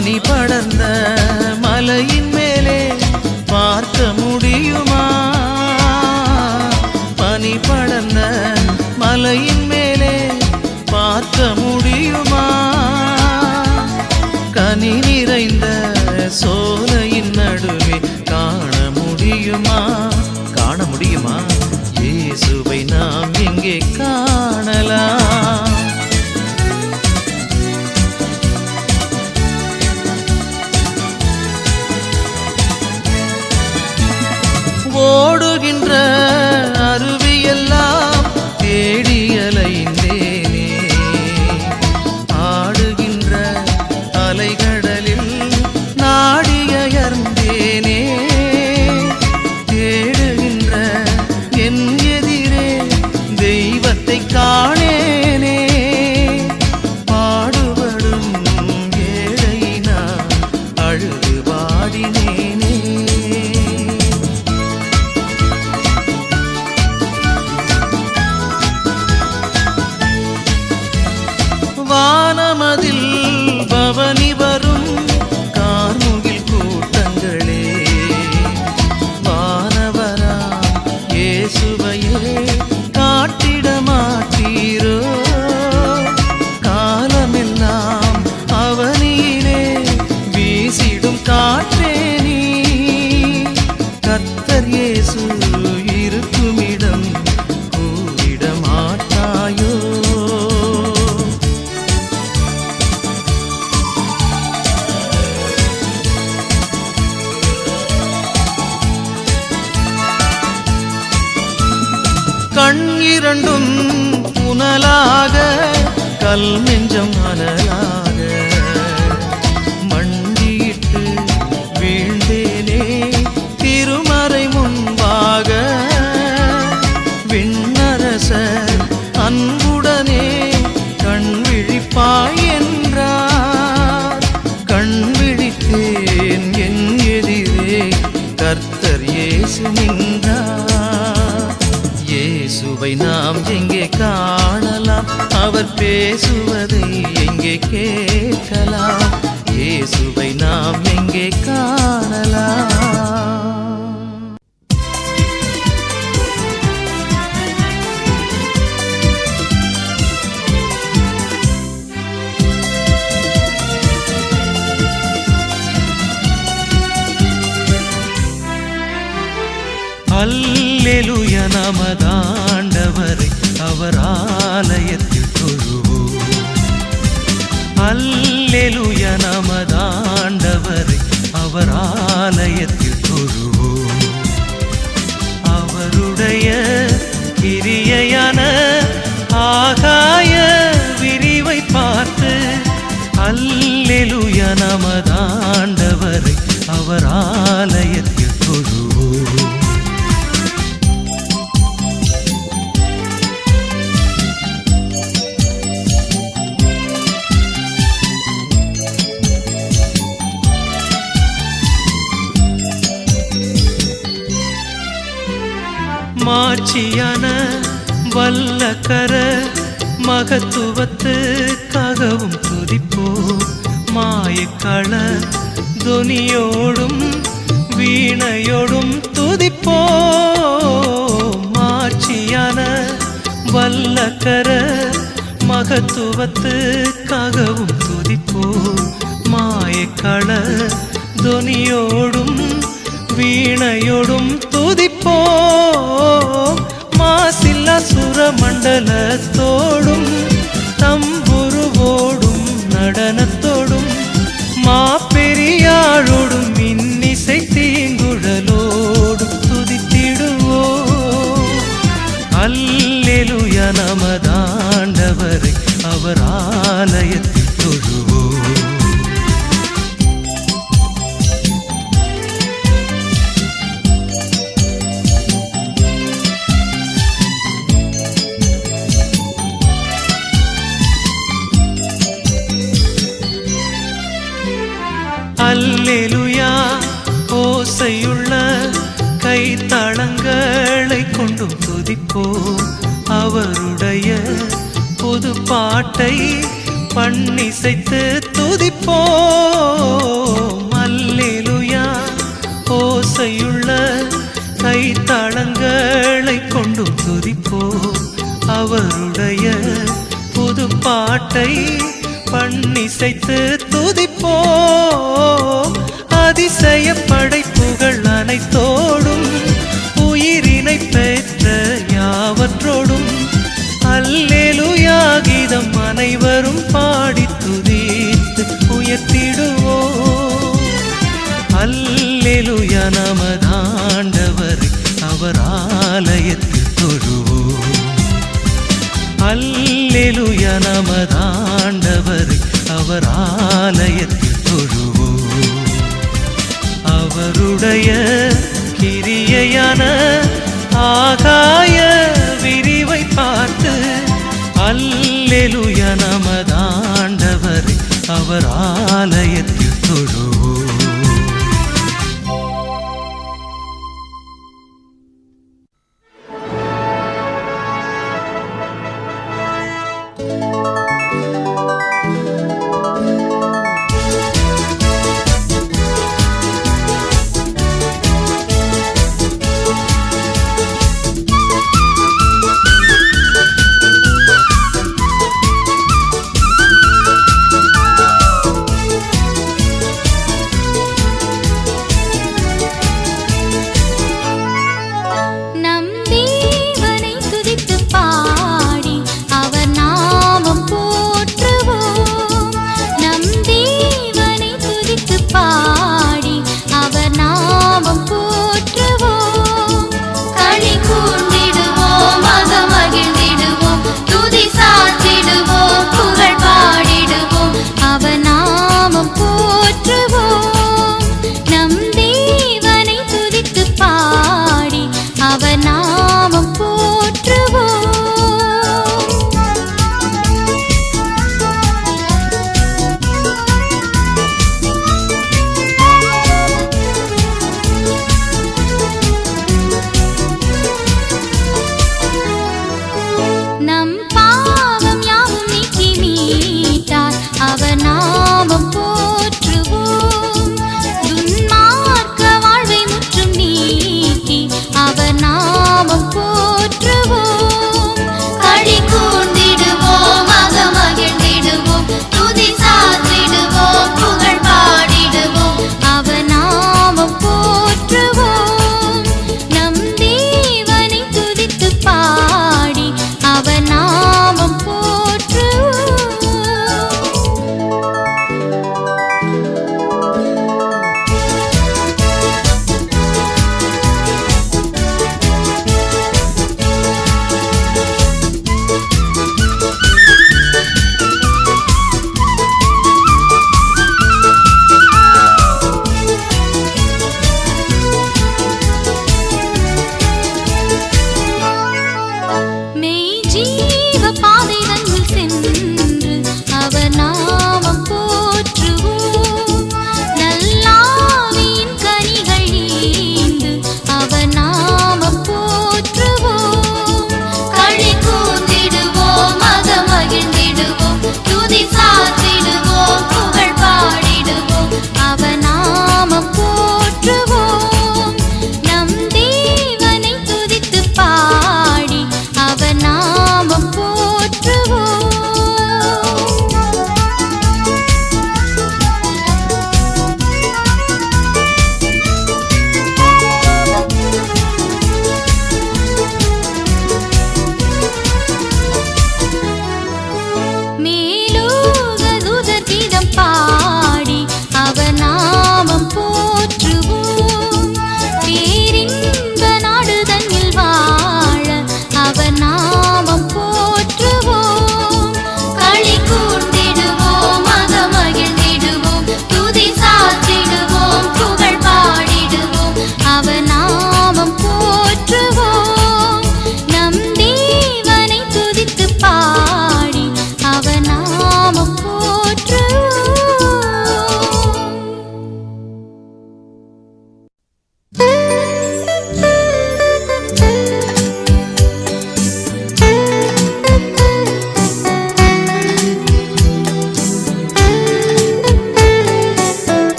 மணி படர்ந்த மலையில் பேச அன்புடனே கண் விழிப்பாய் என்றார். கண் விழித்தேன் என் எதிரே கர்த்தர் இயேசு நின்றார். இயேசுவை நாம் எங்கே காணலாம்? அவர் பேசுவதை எங்கே கேட்கலாம்? இயேசுவை நாம் எங்கே காணலாம்? அல்லெலுய நமதாண்டவரை அவர் ஆலயத்தில் தொழுவோம். அல்லெலுய நமத மாட்சியான வல்லக்கர மகத்துவத்துக்காகவும் துதிப்போம் மாயக்கள துனியோடும் வீணையோடும் துதிப்போம் மாட்சியான வல்லக்கர மகத்துவத்துக்காகவும் துதிப்போம் மாயக்கள துனியோடும் വീണയോടും തുതിപ്പോ. മാസില്ല സുരമണ്ഡലത്തോടും തമ്പുരുവോടും നടനത്തോടും. മാപ്പെരിയാഴും பாட்டை பண்ணிசைத்து துதிப்போம். அதிசய படைப்புகள் அனைத்தோடும் உயிரினை பெற்ற யாவற்றோடும் அல்லேலுயா கீதம் அனைவரும் பாடி துதித்து உயர்த்திடுவோம். அல்லேலுயா நமது அல்லெலுய நமதாண்டவர் அவர் ஆலயத்தில் தொழுவோம். அவருடைய கிரியையான ஆகாய விரிவை பார்த்து அல்லெலுய நமதாண்டவர் அவர் ஆலயத்தில் தொழு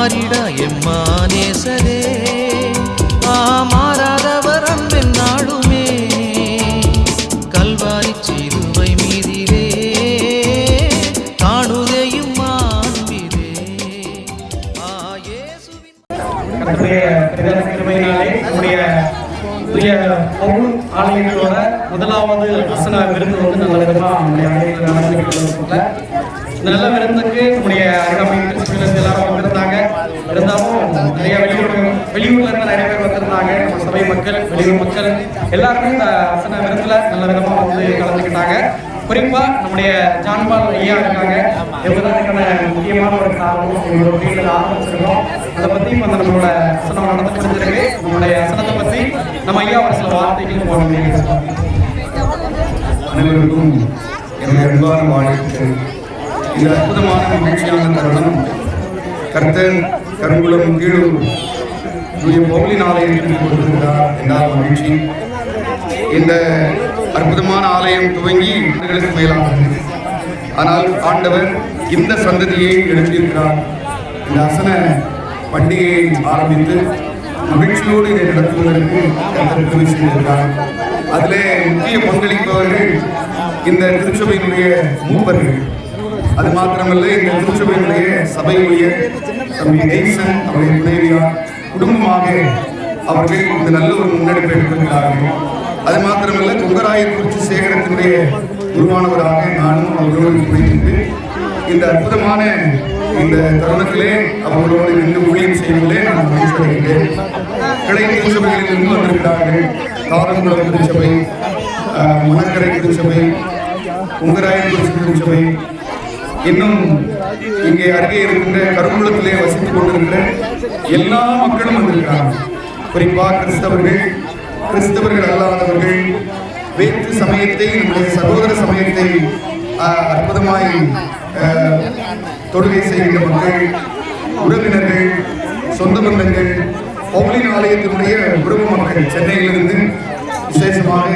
மாறிடா எம்மானேசரே ஆ மாறாதவர் அன்பின் நாளுமே கல்வாரி சிலுவை மீதிலே காணுதையும் மாண்பிலே ஆ முதலாவது கர்த்தருடைய பிரதான கிருபையினாலே நம்முடைய புதிய பவுன் ஆலயங்களோட முதலாவது வசன விருந்து வந்து நல்ல விதமாக நம்முடைய ஆலயத்தில் நடந்துகிட்டு இந்த நல்ல விருந்துக்கு நம்முடைய அருகாமை திருச்சியிலிருந்து எல்லாரும் வந்திருந்தாங்க இருந்தாலும் நிறைய வெளியூர் வெளியூர்ல இருந்து நிறைய பேர் வந்திருந்தாங்க நம்ம சபை மக்கள் வெளியூர் மக்கள் எல்லாருமே இந்த அசன விருந்துல நல்ல விதமாக வந்து கலந்துக்கிட்டாங்க. குறிப்பா நம்முடைய ஜான்பால் ஐயா இருக்காங்க. இவங்க தான் இதுக்கான முக்கியமான ஒரு காரணம். எங்களோட வீட்டில் ஆரம்பிச்சிருக்கோம் அதை பத்தி இப்ப அந்த நம்மளோட அசனம் நடந்து முடிஞ்சிருக்கு. நம்மளுடைய அசனத்தை பத்தி நம்ம ஐயா ஒரு சில வார்த்தைகள் முடியும்? அனைவருக்கும் என்னுடைய அன்பான வாழ்த்துக்கள். இந்த அற்புதமான மகிழ்ச்சியான தருணம் கர்த்தன் கருங்குளம் கீழும் தூய பவுலின் ஆலயத்தில் கொடுத்திருக்கிறார் என்றால் மகிழ்ச்சி. இந்த அற்புதமான ஆலயம் துவங்கி ஆண்டுகளுக்கு மேலானது. ஆனால் ஆண்டவர் இந்த சந்ததியை எழுப்பியிருக்கிறார் இந்த அசன பண்டிகையை ஆரம்பித்து மகிழ்ச்சியோடு இதை நடத்துவதற்கு கர்த்தர் செய்திருக்கிறார். அதிலே முக்கிய பங்களிப்பவர்கள் இந்த திருச்சபையினுடைய மூப்பர்கள். அது மாத்திரமல்ல இந்த திருச்சபையினுடைய சபையுடைய தம்பி நெய்சன் அவருடைய துணைவியார் குடும்பமாக அவர்கள் இந்த நல்ல ஒரு முன்னெடுப்பை எடுத்திருக்கிறார்கள். அது மாத்திரமல்ல குங்கராய குறிச்சி சேகரத்தினுடைய உருவானவராக நானும் அவர்களோடு துணைந்து இந்த அற்புதமான இந்த தருணத்திலே அவர்களோடு நின்று ஊழியம் செய்வதிலே நான் மகிழ்ச்சியடைகிறேன். கிளை திருச்சபைகளில் இருந்து வந்திருக்கிறார்கள். தாரங்குளம் திருச்சபை மணக்கரை திருச்சபை உங்கராயன் திருச்சபை. இன்னும் இங்கே அருகே இருக்கின்ற கருங்குளத்திலே வசித்துக் கொண்டிருக்கிற எல்லா மக்களும் வந்திருக்கிறார்கள். குறிப்பாக கிறிஸ்தவர்கள் கிறிஸ்தவர்கள் அல்லாதவர்கள் வேற்று சமயத்தை நம்முடைய சகோதர சமயத்தை அற்புதமாய் தொழுகை செய்கின்ற மக்கள் உறவினர்கள் சொந்த பந்தங்கள் பவுலின் ஆலயத்தினுடைய உறவு மக்கள் சென்னையிலிருந்து விசேஷமாக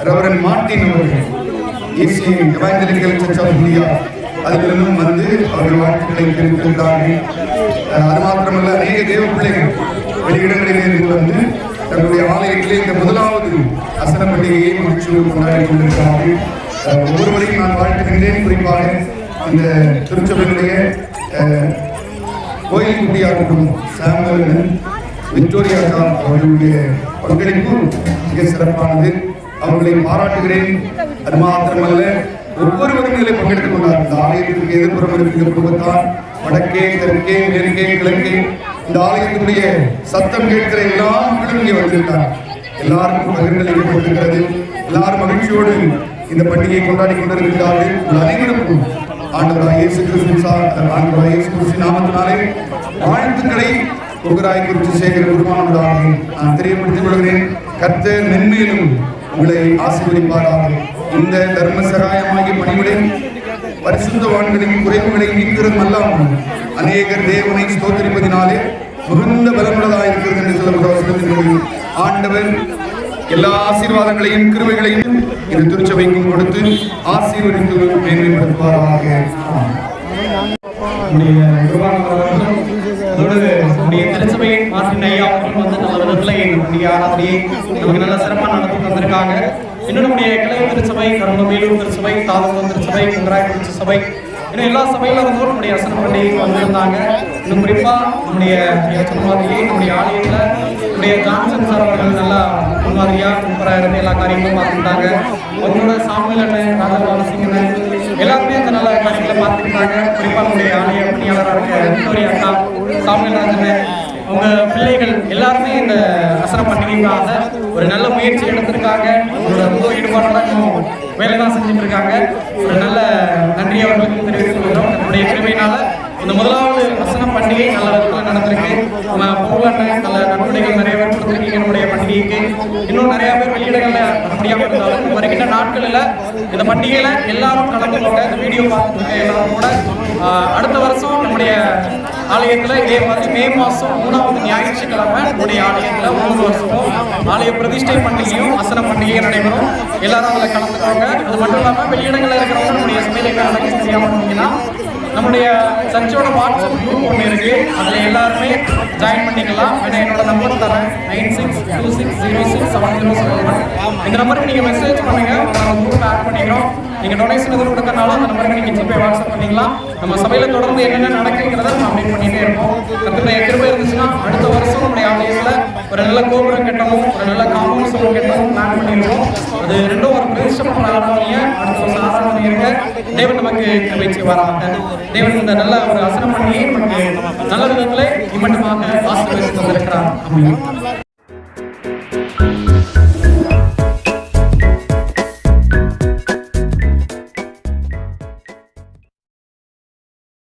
ரவரன் ரெவரன் மார்ட்டின் அவர்கள் AC evangelical church of India அதிலிருந்தும் வந்து அவர்கள் வாழ்த்துக்களை தெரிவித்திருக்கிறார்கள் அது மாத்திரமல்ல அநேக தேவ பிள்ளைகள் வெளியிடங்களிலே இருந்து வந்து தங்களுடைய ஆலயத்திலே இந்த முதலாவது அசன பண்டிகையை மகிழ்ச்சியோடு கொண்டாடி கொண்டிருக்கிறார்கள். ஒவ்வொருவரையும் நான் வாழ்த்துகின்றேன். குறிப்பாக இந்த திருச்சபையினுடைய கோயில் குட்டியாகட்டும் இருக்கும் விக்டோரியா தான் அவர்களுடைய பங்களிப்பு மிக சிறப்பானது. அவர்களை பாராட்டுகிறேன். அது மாத்திரமல்ல ஒவ்வொருவரும் இதில் பங்கெடுத்துக் கொண்டார் இந்த ஆலயத்திற்கு எதிர்ப்புறம் இருக்கிற குடும்பத்தார் வடக்கே தெற்கே மேற்கே கிழக்கே இந்த ஆலயத்தினுடைய சத்தம் கேட்கிற எல்லா மக்களும் இங்கே வந்திருக்காங்க எல்லாருக்கும் பகிர்ந்தளிக்கப்பட்டிருக்கிறது எல்லாரும் மகிழ்ச்சியோடு இந்த பண்டிகையை கொண்டாடி கொண்டிருக்கிறார்கள். அனைவருக்கும் ஆண்டவராய் இயேசு கிறிஸ்து சார் ஆண்டவராய் இயேசு கிறிஸ்து நாமத்தினாலே வாழ்த்துக்களை உங்கராய் குறித்து சேகர குருமானவராக நான் தெரியப்படுத்திக் கொள்கிறேன். கர்த்தர் மென்மேலும் உங்களை ஆசீர்வதிப்பாராக. இந்த தர்ம சகாயமாகிய பணியுடன் பரிசுத்தவான்களின் குறைவுகளை நீக்கிறதும் அல்லாமல் அநேகர் தேவனை ஸ்தோத்தரிப்பதினாலே மிகுந்த பலமுள்ளதாக இருக்கிறது என்று சொல்லப்பட்ட ஆண்டவர் எல்லா ஆசீர்வாதங்களையும் கிருபைகளையும் இந்த திருச்சபைக்கும் கொடுத்து ஆசீர்வதித்து மேன்மைப்படுத்துவாராக. ஆமென். நம்முடைய ஐயா வந்து நல்ல விதத்தில் நம்முடைய ஆராதனையை நமக்கு நல்ல சிறப்பாக நடத்தி வந்திருக்காங்க இன்னும் நம்முடைய கிளை திருச்சபை கரும்பு மேலூர் திருச்சபை தாவரம் திருச்சபை குங்கராய் திருச்சி சபை. இன்னும் எல்லா சபையில இருந்தும் நம்முடைய அசன பண்டிகைக்கு வந்திருந்தாங்க. இன்னும் குறிப்பா நம்முடைய ஐயா நம்முடைய ஆலயத்துல நம்முடைய ஜான்சன் சார் அவர்கள் நல்லா முன்மாதிரியா சூப்பரா இருந்து எல்லா காரியங்களும் பார்த்துருந்தாங்க அவங்களோட சாமியில் அண்ணன் ராஜபால எல்லாருமே அந்த நல்ல காரியங்களை பார்த்துக்கிட்டாங்க. குறிப்பா நம்முடைய ஆலய பணியாளராக இருக்க விக்டோரியா அக்கா சாமிநாதன் அவங்க பிள்ளைகள் எல்லாருமே இந்த அசன பண்டிகைக்காக ஒரு நல்ல முயற்சி எடுத்திருக்காங்க. உங்களோட முழு ஈடுபாட்டோட வேலை தான் செஞ்சுட்டு இருக்காங்க. ஒரு நல்ல நன்றி அவர்களுக்கு தெரிவித்துக் கொள்கிறோம். நம்முடைய கிருமையினால இந்த முதலாவது வசன பண்டிகை நல்ல விதத்தில் நடந்திருக்கு. நம்ம நல்ல நன்கொடைகள் நிறைய பேர் கொடுத்துருக்கீங்க நம்முடைய பண்டிகைக்கு. இன்னும் நிறைய பேர் வெளியிடங்கள்ல முடியாமல் இருந்தாலும் வருகின்ற நாட்களில் இந்த பண்டிகையில எல்லாரும் கலந்து இந்த வீடியோ பார்த்துட்டு எல்லாரும் கூட அடுத்த வருஷம் நம்முடைய ஆலயத்துல இதே மாதிரி மே மாசம் மூணாவது ஞாயிற்றுக்கிழமை நம்முடைய ஆலயத்துல மூணு வருஷமும் ஆலய பிரதிஷ்டை பண்டிகையும் அசன பண்டிகையும் நடைபெறும். எல்லாரும் அதில் கலந்துக்கோங்க. அது மட்டும் இல்லாமல் வெளியிடங்களில் இருக்கிறவங்க நம்முடைய சமையலை கலந்து செய்யாமல் இருந்தீங்கன்னா நம்முடைய சர்ச்சோட வாட்ஸ்அப் குரூப் ஒன்று இருக்கு. அதில் எல்லாருமே ஜாயின் பண்ணிக்கலாம். வேணா என்னோட நம்பர் தரேன். Nine six two six zero six seven zero seven one இந்த நம்பருக்கு நீங்கள் மெசேஜ் பண்ணுங்கள் நம்ம குரூப் ஆட் பண்ணிக்கிறோம். நீங்கள் டொனேஷன் எதுவும் கொடுக்கறனாலும் அந்த நம்பருக்கு நீங்கள் ஜிபே வாட்ஸ்அப் பண்ணிக்கலாம். நம்ம சபையில் தொடர்ந்து என்னென்ன நடக்குங்கிறத நம்ம அப்டேட் பண்ணிட்டே இருப்போம். கத்துடைய கிருபை இருந்துச்சுன்னா அடுத்த வருஷம் நம்முடைய ஆலயத்தில் ஒரு நல்ல கோபுரம் கட்டணும் ஒரு நல்ல காம்பவுண்ட் சுவர் கட்டணும் பிளான் பண்ணியிருக்கோம் அது ரெண்டும் ஒரு பிரதிஷ்டமான ஆரம்பிங்க அடுத்த வருஷம் ஆரம்பிங்க தேவன் நமக்கு கிருபை செய்வாராக. தேவன் இந்த நல்ல ஒரு அசனம் பண்ணி நல்ல விதத்திலே இம்மட்டமாக ஆசீர்வதித்து வந்திருக்கிறார் ஆமென்.